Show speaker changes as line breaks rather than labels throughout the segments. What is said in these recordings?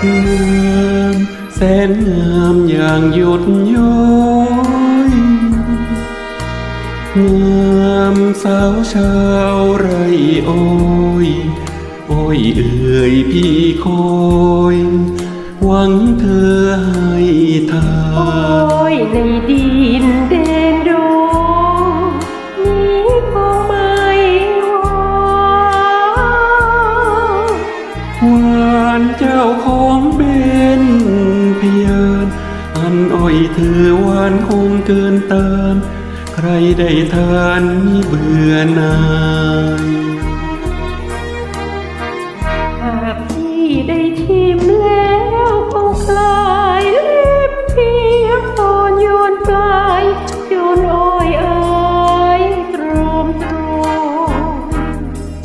ามแสนงามอย่างหยุดย้อยงามสาวชาวไรอ้อยโอ้ยเอ่ยพี่คอยหวังเธอให้ทา
โอ้ยในดี เจ้า
ของเบนพยานอันอ้อยเธอหวานคงเกินตานใครได้ทานมีเบื่อหนาย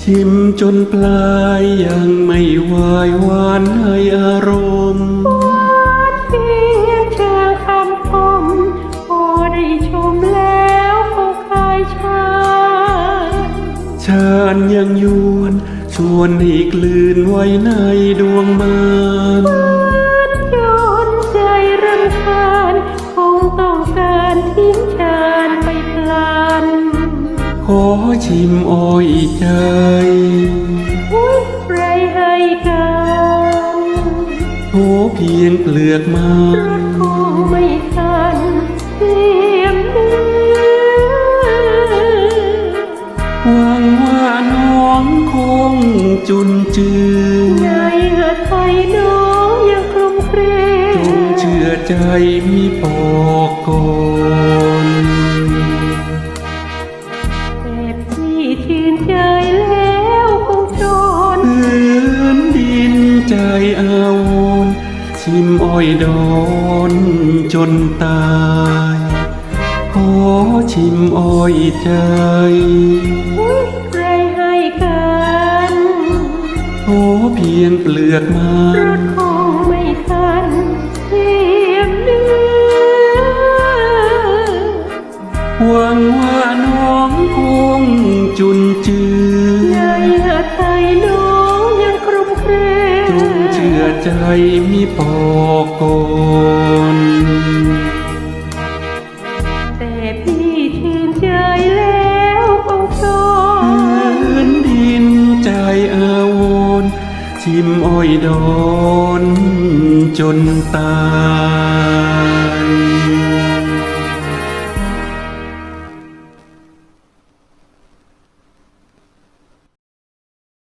ชิม
จนปลายยังไม่วายวานให้อารมณ์
วาดเพียงเชิงคำคมพอได้ชมแล้วคงคลายชา
ชานยังยวน ชวนให้กลืนไว้ในดวงมาน ขอชิมอ้อยใจ
อุ้ยไรให้กัน
โอ้เพียงเปลือกไม้
รถคงไม่ทันเตรียมเนื้อ
หวังว่าน้องคงจุนจือ
ในหาไทยน้องยังคลุมเคร
จงเชื่อใจมีปอกก่อน
ชิ
มอ้อยดอนจนตาย ขอชิมอ้อยใจ
อุ้ยไรให้กัน
โอ้เพียงเปลือกไม้
รถคงไม่ทันเทียมเนื้อ
หวังว่าน้องคงจุนจือ
ใจ
มีปอกกน
แต่พี่ชื่นใจแล้วคงจน
พื้นดินใจอาวรณ์ชิมอ้อยดอนจนตาย